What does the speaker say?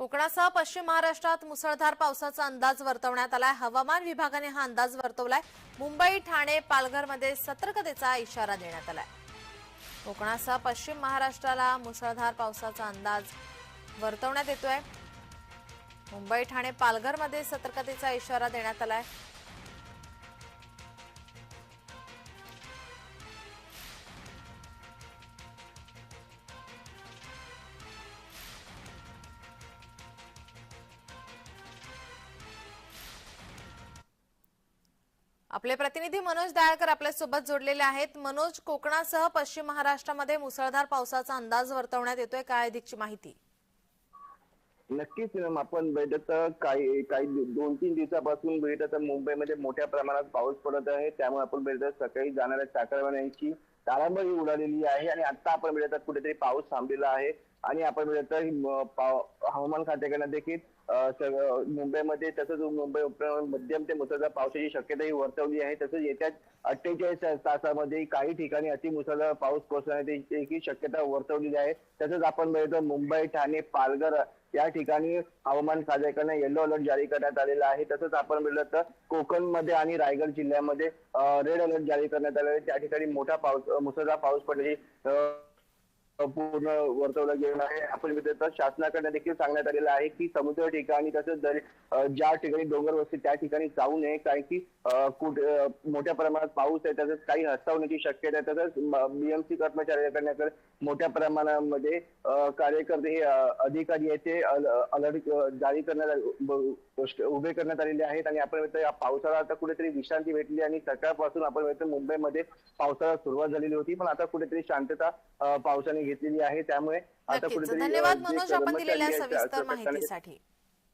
कोकणासह पश्चिम महाराष्ट्रात मुसळधार पावसाचा अंदाज वर्तवण्यात आलाय. हवामान विभागाने हा अंदाज वर्तवलाय. मुंबई ठाणे पालघरमध्ये सतर्कतेचा इशारा देण्यात आलाय. कोकणासह पश्चिम महाराष्ट्राला मुसळधार पावसाचा अंदाज वर्तवण्यात येतोय. मुंबई ठाणे पालघरमध्ये सतर्कतेचा इशारा देण्यात आलाय. आपले प्रतिनिधी मनोज दयाळकर आपल्यासोबत जोडलेले आहेत. मनोज कोकणासह पश्चिम महाराष्ट्रामध्ये मुसळधार पावसाचा अंदाज वर्तवण्यात येतोय. काय अधिकची माहिती? नक्कीच मॅम. आपण बघितलं काही काही दोन तीन दिवसापासून बघितलं तर मुंबईमध्ये मोठ्या प्रमाणात पाऊस पडत आहे. त्यामुळे आपण बघितलं सकाळी जाणाऱ्या चाकरमान्यांची तारांबळी उडालेली आहे आणि आता आपण बघितलं कुठेतरी पाऊस थांबलेला आहे. आणि आपण बघितलं हवामान खात्याकडनं देखील सगळं मुंबईमध्ये तसंच मुंबई मध्यम ते मुसळधार पावसाची शक्यताही वर्तवली आहे. तसंच येत्या अठ्ठेचाळीस तासामध्ये काही ठिकाणी अतिमुसळधार पाऊस कोसळण्याची शक्यता वर्तवलेली आहे. तसंच आपण मिळतो मुंबई ठाणे पालघर या ठिकाणी हवामान खात्याकडनं येलो अलर्ट जारी करण्यात आलेला आहे. तसंच आपण बघितलं तर कोकणमध्ये आणि रायगड जिल्ह्यामध्ये रेड अलर्ट जारी करण्यात आलेला आहे. त्या ठिकाणी मोठा पाऊस मुसळधार पाऊस पडण्याची पूर्ण वर्तवलं गेलं आहे. आपण बघितलं तर शासनाकडनं देखील सांगण्यात आलेलं आहे की समुद्र ठिकाणी तसंच दरी- ज्या ठिकाणी डोंगर वस्ती त्या ठिकाणी जाऊ नये. कारण की कुठ मोठ्या प्रमाणात पाऊस आहे तसंच काही हस्तवण्याची शक्यता आहे. तसंच बीएमसी कर्मचाऱ्यांकडे मोठ्या प्रमाणामध्ये कार्यकर्ते हे अधिकारी आहेत ते अलर्ट जारी करण्यात उभे करण्यात आलेले आहेत. आणि आपण या पावसाळा आता कुठेतरी विश्रांती भेटली आणि सकाळपासून आपण मुंबईमध्ये पावसाळा सुरुवात झालेली होती. पण आता कुठेतरी शांतता पावसाने घेतलेली आहे. त्यामुळे आता नक्कीच. कुठेतरी अं, धन्यवाद जे मनोज आपण कर्मचारी दिलेल्या आहेत, सविस्तर माहितीसाठी.